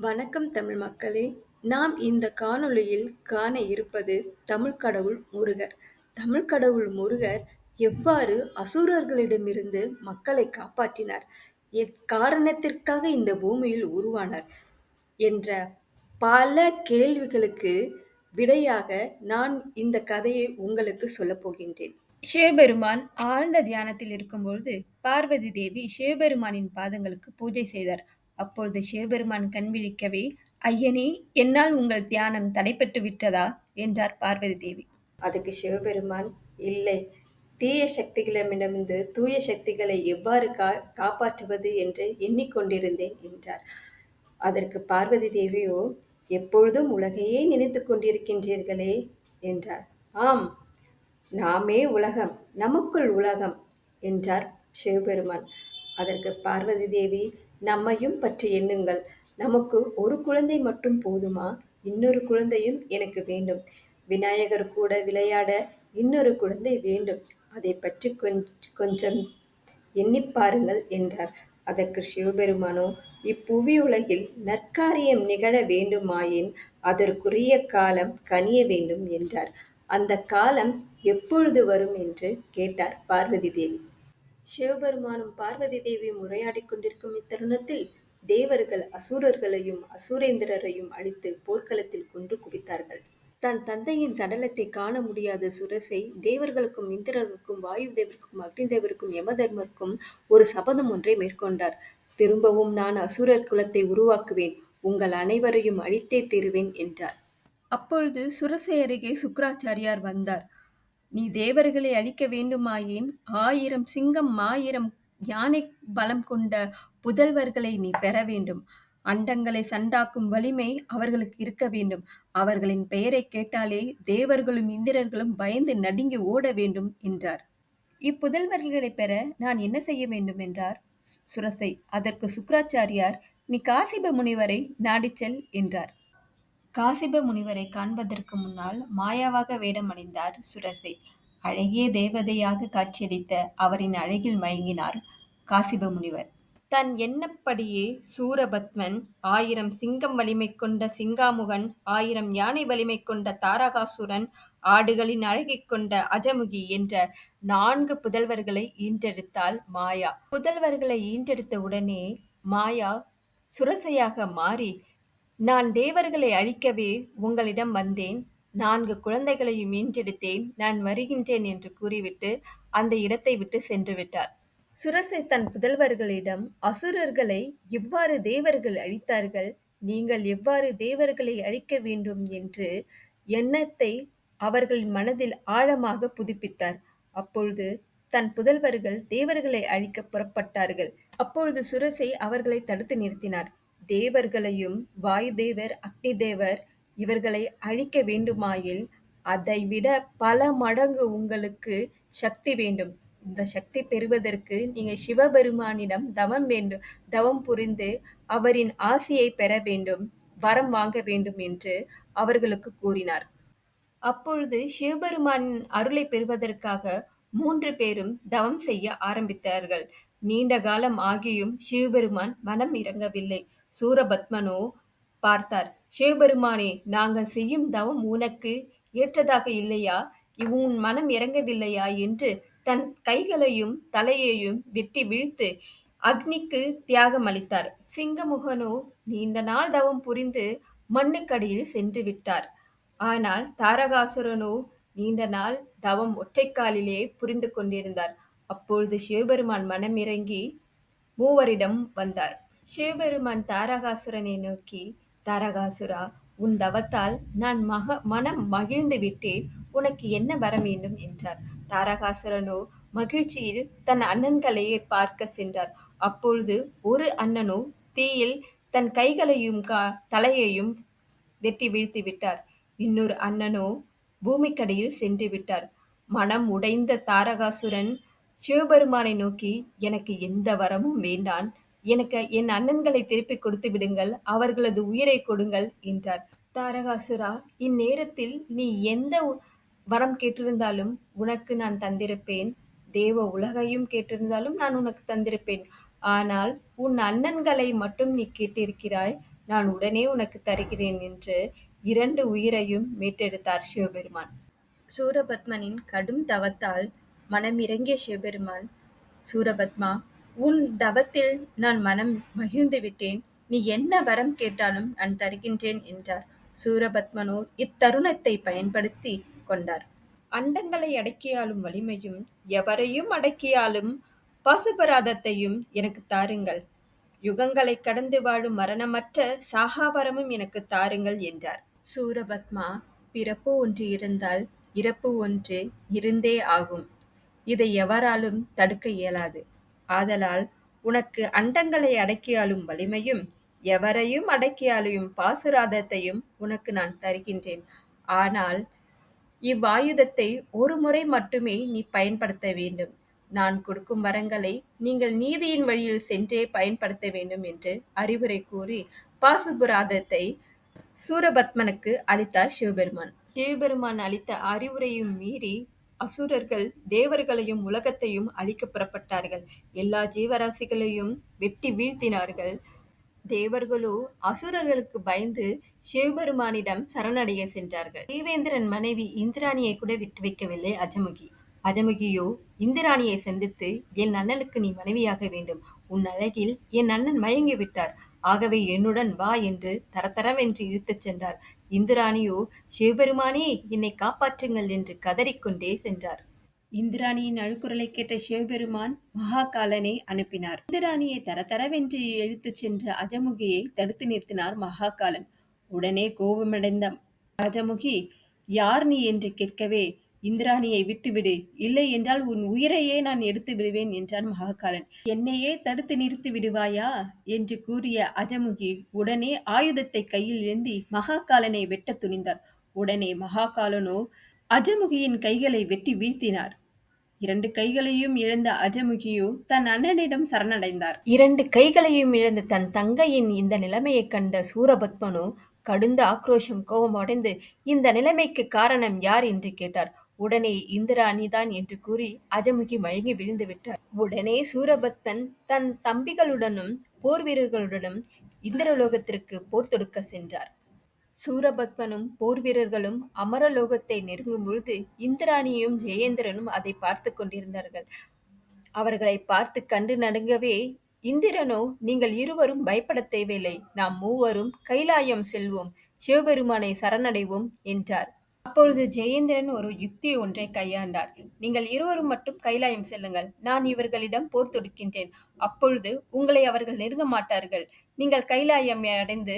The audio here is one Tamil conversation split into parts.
வணக்கம் தமிழ் மக்களே! நாம் இந்த காணொளியில் காண இருப்பது தமிழ்க் கடவுள் முருகர். தமிழ் கடவுள் முருகர் எவ்வாறு அசுரர்களிடமிருந்து மக்களை காப்பாற்றினார், எக்காரணத்திற்காக இந்த பூமியில் உருவானார் என்ற பல கேள்விகளுக்கு விடையாக நான் இந்த கதையை உங்களுக்கு சொல்லப்போகின்றேன் சிவபெருமான் ஆழ்ந்த தியானத்தில் இருக்கும்பொழுது பார்வதி தேவி சிவபெருமானின் பாதங்களுக்கு பூஜை செய்தார். அப்பொழுது சிவபெருமான் கண் விழிக்கவே, ஐயனே என்னால் உங்கள் தியானம் தடைப்பட்டு விட்டதா? என்றார் பார்வதி தேவி. அதற்கு சிவபெருமான் இல்லை தீய சக்திகளிடமிருந்து தூய சக்திகளை எவ்வாறு கா காப்பாற்றுவது என்று எண்ணிக் கொண்டிருந்தேன் என்றார். அதற்கு பார்வதி தேவியோ எப்பொழுதும் உலகையே நினைத்து கொண்டிருக்கின்றீர்களே என்றார். ஆம் நாமே உலகம் நமக்குள் உலகம் என்றார் சிவபெருமான். அதற்கு பார்வதி தேவி நம்மையும் பற்றி எண்ணுங்கள் நமக்கு ஒரு குழந்தை மட்டும் போதுமா இன்னொரு குழந்தையும் எனக்கு வேண்டும். விநாயகர் கூட விளையாட இன்னொரு குழந்தை வேண்டும். அதை பற்றி கொஞ்சம் எண்ணி பாருங்கள் என்றார். அதற்கு சிவபெருமானோ இப்புவியுலகில் நற்காரியம் நிகழ வேண்டுமாயின் அதற்குரிய காலம் கனிய வேண்டும் என்றார். அந்த காலம் எப்பொழுது வரும் என்று கேட்டார் பார்வதி தேவி. சிவபெருமானும் பார்வதி தேவியும் உரையாடிக் கொண்டிருக்கும் இத்தருணத்தில் தேவர்கள் அசுரர்களையும் அசுரேந்திரரையும் அழித்து போர்க்களத்தில் கொன்று குவித்தார்கள். தன் தந்தையின் சடலத்தைக் காண முடியாத சுரசை தேவர்களுக்கும் இந்திரருக்கும் வாயுதேவருக்கும் அக்னிதேவருக்கும் யமதர்மருக்கும் ஒரு சபதம் ஒன்றை மேற்கொண்டார். திரும்பவும் நான் அசுரர் குலத்தை உருவாக்குவேன். உங்கள் அனைவரையும் அழித்தே தீருவேன் என்றார். அப்பொழுது சுரசை அருகே சுக்கராச்சாரியார் வந்தார். நீ தேவர்களை அழிக்க வேண்டுமாயின் ஆயிரம் சிங்கம் ஆயிரம் யானை பலம் கொண்ட புதல்வர்களை நீ பெற வேண்டும். அண்டங்களை சண்டாக்கும் வலிமை அவர்களுக்கு இருக்க வேண்டும். அவர்களின் பெயரைக் கேட்டாலே தேவர்களும் இந்திரர்களும் பயந்து நடுங்கி ஓட வேண்டும் என்றார். இப்புதல்வர்களைப் பெற நான் என்ன செய்ய வேண்டும் என்றார் சுரசை. அதற்கு சுக்கராச்சாரியார் நீ காசிப முனிவரை நாடிச்செல் என்றார். காசிப முனிவரைக் காண்பதற்கு முன்னால் மாயாவாக வேடமடைந்தார் சுரசை. அழகிய தேவதையாக காட்சியளித்த அவரின் அழகில் மயங்கினார் காசிப முனிவர். தன் எண்ணப்படியே சூரபத்மன், ஆயிரம் சிங்கம் வலிமை கொண்ட சிங்காமுகன், ஆயிரம் யானை வலிமை கொண்ட தாரகாசுரன், ஆடுகளின் அழகை கொண்ட அஜமுகி என்ற நான்கு புதல்வர்களை ஈன்றெடுத்தாள் மாயா. புதல்வர்களை ஈன்றெடுத்த உடனே மாயா சுரசையாக மாறி, நான் தேவர்களை அழிக்கவே உங்களிடம் வந்தேன். நான்கு குழந்தைகளையும் ஈன்றெடுத்தேன். நான் வருகின்றேன் என்று கூறிவிட்டு அந்த இடத்தை விட்டுச் சென்றுவிட்டார். சுரசை தன் புதல்வர்களிடம் அசுரர்களை எவ்வாறு தேவர்கள் அழித்தார்கள்? நீங்கள் எவ்வாறு தேவர்களை அழிக்க வேண்டும் என்று எண்ணத்தை அவர்களின் மனதில் ஆழமாக புதுப்பித்தார். அப்பொழுது தன் புதல்வர்கள் தேவர்களை அழிக்க புறப்பட்டார்கள். அப்பொழுது சுரசை அவர்களை தடுத்து நிறுத்தினார். தேவர்களையும் வாயுதேவர் அக்னிதேவர் இவர்களை அழிக்க வேண்டுமாயில் அதைவிட பல மடங்கு உங்களுக்கு சக்தி வேண்டும். இந்த சக்தி பெறுவதற்கு நீங்கள் சிவபெருமானிடம் தவம் வேண்டும் தவம் புரிந்து அவரின் ஆசியைப் பெற வேண்டும் வரம் வாங்க வேண்டும் என்று அவர்களுக்கு கூறினார். அப்பொழுது சிவபெருமானின் அருளைப் பெறுவதற்காக மூன்று பேரும் தவம் செய்ய ஆரம்பித்தார்கள். நீண்ட காலம் ஆகியும் சிவபெருமான் மனம் இறங்கவில்லை. சூரபத்மனோ பார்த்தார். சிவபெருமானே நாங்கள் செய்யும் தவம் உனக்கு ஏற்றதாக இல்லையா? உன் மனம் இறங்கவில்லையா? என்று தன் கைகளையும் தலையையும் வெட்டி வீழ்த்து அக்னிக்கு தியாகம் அளித்தார். சிங்கமுகனோ நீண்ட நாள் தவம் புரிந்து மண்ணுக்கடியில் சென்று விட்டார். ஆனால் தாரகாசுரனோ நீண்ட நாள் தவம் ஒற்றைக்காலிலே புரிந்து கொண்டிருந்தார். அப்பொழுது சிவபெருமான் மனம் இறங்கி மூவரிடம் வந்தார். சிவபெருமான் தாரகாசுரனை நோக்கி தாரகாசுரா உன் தவத்தால் நான் மக மனம் மகிழ்ந்து விட்டேன். உனக்கு என்ன வர வேண்டும்? என்றார். தாரகாசுரனோ மகிழ்ச்சியில் தன் அண்ணன்களையே பார்க்க சென்றார். அப்பொழுது ஒரு அண்ணனோ தீயில் தன் கைகளையும் கா தலையையும் வெட்டி வீழ்த்திவிட்டார். இன்னொரு அண்ணனோ பூமிக்கடையில் சென்று விட்டார். மனம் உடைந்த தாரகாசுரன் சிவபெருமானை நோக்கி எனக்கு எந்த வரமும் வேண்டான் எனக்கு என் அண்ணன்களை திருப்பிக் கொடுத்து விடுங்கள். அவர்களது உயிரைக் கொடுங்கள் என்றார். தாரகாசுரா இந்நேரத்தில் நீ எந்த வரம் கேட்டிருந்தாலும் உனக்கு நான் தந்திருப்பேன். தேவ உலகையும் கேட்டிருந்தாலும் நான் உனக்கு தந்திருப்பேன். ஆனால் உன் அண்ணன்களை மட்டும் நீ கேட்டிருக்கிறாய். நான் உடனே உனக்கு தருகிறேன் என்று இரண்டு உயிரையும் மீட்டெடுத்தார் சிவபெருமான் சூரபத்மனின் கடும் தவத்தால் மனமிறங்கிய சிவபெருமான் சூரபத்மா உன் தவத்தில் நான் மனம் மகிழ்ந்து விட்டேன். நீ என்ன வரம் கேட்டாலும் நான் தருகின்றேன் என்றார். சூரபத்மனோ இத்தருணத்தை பயன்படுத்தி கொண்டார். அண்டங்களை அடக்கியாலும் வலிமையும் எவரையும் அடக்கியாலும் பசுபராதத்தையும் எனக்கு தாருங்கள். யுகங்களை கடந்து வாழும் மரணமற்ற சாகாவரமும் எனக்கு தாருங்கள் என்றார். சூரபத்மா பிறப்பு ஒன்று இருந்தால் இறப்பு ஒன்று இருந்தே ஆகும். இதை எவராலும் தடுக்க இயலாது. ஆதலால் உனக்கு அண்டங்களை அடக்கியாலும் வலிமையும் எவரையும் அடக்கியாலும் பாசுராதத்தையும் உனக்கு நான் தருகின்றேன். ஆனால் இவ்வாயுதத்தை ஒரு முறை மட்டுமே நீ பயன்படுத்த வேண்டும். நான் கொடுக்கும் வரங்களை நீங்கள் நீதியின் வழியில் சென்றே பயன்படுத்த வேண்டும் என்று அறிவுரை கூறி பாசுபுராதத்தை சூரபத்மனுக்கு அளித்தார் சிவபெருமான். சிவபெருமான் அளித்த அறிவுரையும் மீறி அசுரர்கள் தேவர்களையும் உலகத்தையும் அழிக்க புறப்பட்டார்கள். எல்லா ஜீவராசிகளையும் வெட்டி வீழ்த்தினார்கள். தேவர்களோ அசுரர்களுக்கு பயந்து சிவபெருமானிடம் சரணடைய சென்றார்கள். தேவேந்திரன் மனைவி இந்திராணியை கூட விட்டு வைக்கவில்லை அஜமுகி. அஜமுகியோ இந்திராணியை சந்தித்து என் அண்ணனுக்கு நீ மனைவியாக வேண்டும். உன் அழகில் என் அண்ணன் மயங்கி விட்டார். ஆகவே என்னுடன் வா என்று தரதரவென்று இழுத்துச் சென்றார். இந்திராணியோ சிவபெருமானே என்னை காப்பாற்றுங்கள் என்று கதறிக்கொண்டே சென்றார். இந்திராணியின் அழுக்குரலை கேட்ட சிவபெருமான் மகாகாலனை அனுப்பினார். இந்திராணியை தரதரவென்று இழுத்துச் சென்ற அஜமுகியை தடுத்து நிறுத்தினார் மகாகாலன். உடனே கோபமடைந்த அஜமுகி யார் நீ? என்று கேட்கவே இந்திராணியை விட்டுவிடு. இல்லை என்றால் உன் உயிரையே நான் எடுத்து விடுவேன் என்றான் மகாகாலன். என்னையே தடுத்து நிறுத்தி விடுவாயா? என்று கூறிய அஜமுகி உடனே ஆயுதத்தை கையில் ஏந்தி மகாகாலனை வெட்ட துணிந்தார் உடனே மகாகாலனோ அஜமுகியின் கைகளை வெட்டி வீழ்த்தினார். இரண்டு கைகளையும் இழந்த அஜமுகியோ தன் அண்ணனிடம் சரணடைந்தார். இரண்டு கைகளையும் இழந்த தன் தங்கையின் இந்த நிலைமையைக் கண்ட சூரபத்மனோ கடுந்த ஆக்ரோஷம் கோபம் அடைந்து இந்த நிலைமைக்கு காரணம் யார் என்று கேட்டார். உடனே இந்திராணிதான் என்று கூறி அஜமுகி மயங்கி விழுந்து விட்டார் உடனே சூரபத்மன் தன் தம்பிகளுடனும் போர் வீரர்களுடனும் இந்திரலோகத்திற்கு போர் தொடுக்க சென்றார். சூரபத்மனும் போர் வீரர்களும் அமரலோகத்தை நெருங்கும் பொழுது இந்திராணியும் ஜெயேந்திரனும் அதை பார்த்து கொண்டிருந்தார்கள். அவர்களை பார்த்து கண்டு நடுங்கவே இந்திரனோ நீங்கள் இருவரும் பயப்பட தேவையில்லை. நாம் மூவரும் கைலாயம் செல்வோம். சிவபெருமானை சரணடைவோம் என்றார். அப்பொழுது ஜெயேந்திரன் ஒரு யுக்தி ஒன்றை கையாண்டார். நீங்கள் இருவரும் மட்டும் கைலாயம் செல்லுங்கள். நான் இவர்களிடம் போர் தொடுக்கின்றேன். அப்பொழுது உங்களை அவர்கள் நெருங்க மாட்டார்கள். நீங்கள் கைலாயம் அடைந்து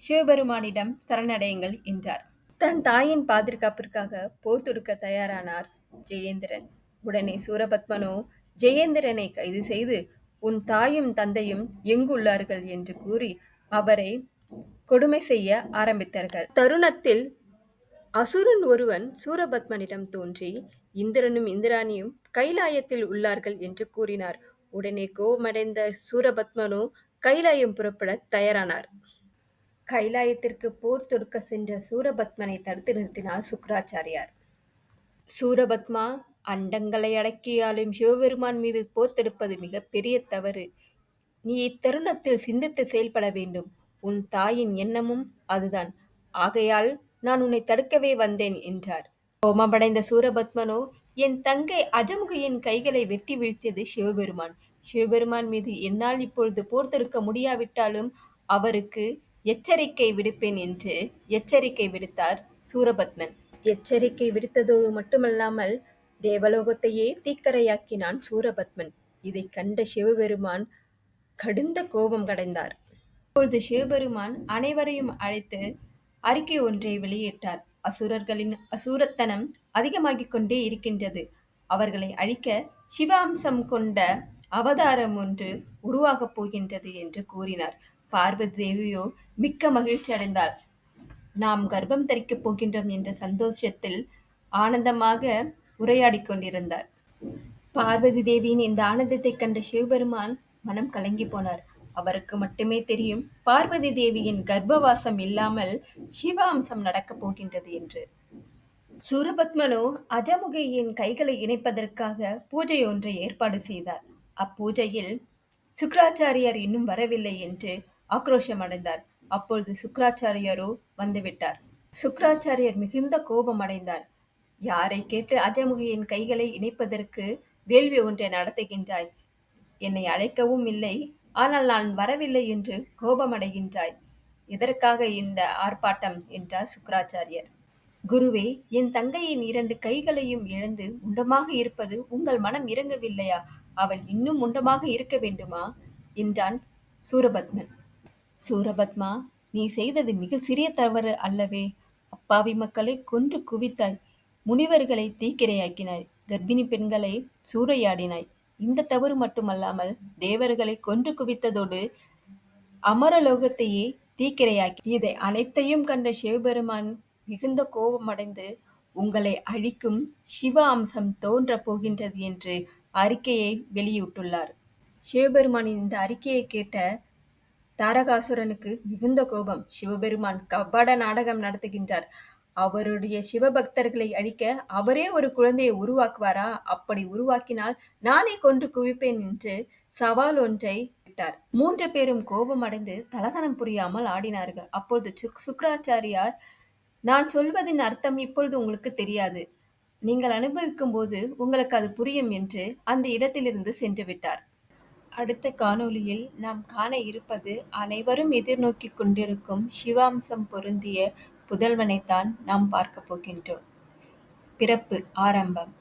சிவபெருமானிடம் சரணடையுங்கள் என்றார். தன் தாயின் பாதுகாப்பிற்காக போர் தொடுக்க தயாரானார் ஜெயேந்திரன். உடனே சூரபத்மனோ ஜெயேந்திரனை கைது செய்து உன் தாயும் தந்தையும் எங்குள்ளார்கள்? என்று கூறி அவரை கொடுமை செய்ய ஆரம்பித்தார்கள். தருணத்தில் அசுரன் ஒருவன் சூரபத்மனிடம் தோன்றி இந்திரனும் இந்திராணியும் கைலாயத்தில் உள்ளார்கள் என்று கூறினார். உடனே கோபமடைந்த சூரபத்மனோ கைலாயம் புறப்பட தயாரானார். கைலாயத்திற்கு போர் தொடுக்க சென்ற சூரபத்மனை தடுத்து நிறுத்தினார் சுக்கராச்சாரியார். சூரபத்மா அண்டங்களை அடக்கியாலும் சிவபெருமான் மீது போர் தொடுப்பது மிக பெரிய தவறு. நீ இத்தருணத்தில் சிந்தித்து செயல்பட வேண்டும். உன் தாயின் எண்ணமும் அதுதான். ஆகையால் நான் உன்னை தடுக்கவே வந்தேன் என்றார். கோமமடைந்த சூரபத்மனோ என் தங்கை அஜமுகையின் கைகளை வெட்டி வீழ்த்தியது சிவபெருமான். சிவபெருமான் மீது என்னால் இப்பொழுது போர் தொடுக்க முடியாவிட்டாலும் அவருக்கு எச்சரிக்கை விடுப்பேன் என்று எச்சரிக்கை விடுத்தார் சூரபத்மன். எச்சரிக்கை விடுத்ததோடு மட்டுமல்லாமல் தேவலோகத்தையே தீக்கரையாக்கினான் சூரபத்மன். இதை கண்ட சிவபெருமான் கடுந்த கோபம் கடைந்தார். அப்பொழுது சிவபெருமான் அனைவரையும் அழைத்து அறிக்கை ஒன்றை வெளியிட்டார். அசுரர்களின் அசூரத்தனம் அதிகமாகிக் கொண்டே இருக்கின்றது. அவர்களை அழிக்க சிவாம்சம் கொண்ட அவதாரம் ஒன்று உருவாகப் போகின்றது என்று கூறினார். பார்வதி தேவியோ மிக்க மகிழ்ச்சி அடைந்தாள். நாம் கர்ப்பம் தரிக்கப் போகின்றோம் என்ற சந்தோஷத்தில் ஆனந்தமாக உரையாடி கொண்டிருந்தார். பார்வதி தேவியின் இந்த ஆனந்தத்தைக் கண்ட சிவபெருமான் மனம் கலங்கி போனார். அவருக்கு மட்டுமே தெரியும் பார்வதி தேவியின் கர்ப்பவாசம் இல்லாமல் சிவாம்சம் நடக்கப் போகின்றது என்று சூரபத்மனோ அஜமுகையின் கைகளை இணைப்பதற்காக பூஜை ஒன்றை ஏற்பாடு செய்தார் அப்பூஜையில் சுக்கராச்சாரியார் இன்னும் வரவில்லை என்று ஆக்ரோஷம் அடைந்தார் அப்பொழுது சுக்ராச்சாரியரோ வந்துவிட்டார். சுக்ராச்சாரியர் மிகுந்த கோபம் அடைந்தார். யாரைக் கேட்டு அஜமுகியின் கைகளை இணைப்பதற்கு வேள்வி ஒன்றை நடத்துகின்றாய்? என்னை அழைக்கவும் இல்லை. ஆனால் நான் வரவில்லை என்று கோபமடைகின்றாய். எதற்காக இந்த ஆர்ப்பாட்டம்? என்றார் சுக்கராச்சாரியர் குருவே, என் தங்கையின் இரண்டு கைகளையும் இழந்து உண்டமாக இருப்பது உங்கள் மனம் இறங்கவில்லையா? அவள் இன்னும் உண்டமாக இருக்க வேண்டுமா? என்றான் சூரபத்மன். சூரபத்மா, நீ செய்தது மிக சிறிய தவறு அல்லவே. அப்பாவி மக்களைக் கொன்று குவித்தாய். முனிவர்களை தீக்கிரையாக்கினாய். கர்ப்பிணிப் பெண்களை சூறையாடினாய். இந்த தவறு மட்டுமல்லாமல் தேவர்களை கொன்று குவித்ததோடு அமரலோகத்தையே தீக்கிரையாக்கி. இதை அனைத்தையும் கண்ட சிவபெருமான் மிகுந்த கோபமடைந்து உங்களை அழிக்கும் சிவ அம்சம் தோன்றப் போகின்றது என்று அறிக்கையை வெளியிட்டுள்ளார். சிவபெருமானின் இந்த அறிக்கையை கேட்ட தாரகாசுரனுக்கு மிகுந்த கோபம். சிவபெருமான் கபட நாடகம் நடத்துகின்றார். அவருடைய சிவபக்தர்களை அழிக்க அவரே ஒரு குழந்தையை உருவாக்குவாரா? அப்படி உருவாக்கினால் நானே கொன்று குவிப்பேன் என்று சவால் ஒன்றை விட்டார். மூன்று பேரும் கோபமடைந்து தலகணம் புரியாமல் ஆடினார்கள். அப்பொழுது சுக்ராச்சாரியார் நான் சொல்வதின் அர்த்தம் இப்பொழுது உங்களுக்கு தெரியாது. நீங்கள் அனுபவிக்கும் போது உங்களுக்கு அது புரியும் என்று அந்த இடத்திலிருந்து சென்றுவிட்டார். அடுத்த காணொளியில் நாம் காண இருப்பது அனைவரும் எதிர்நோக்கி கொண்டிருக்கும் சிவாம்சம் பொருந்திய புதல்வனைத்தான் நாம் பார்க்கப் போகின்றோம். பிறப்பு ஆரம்பம்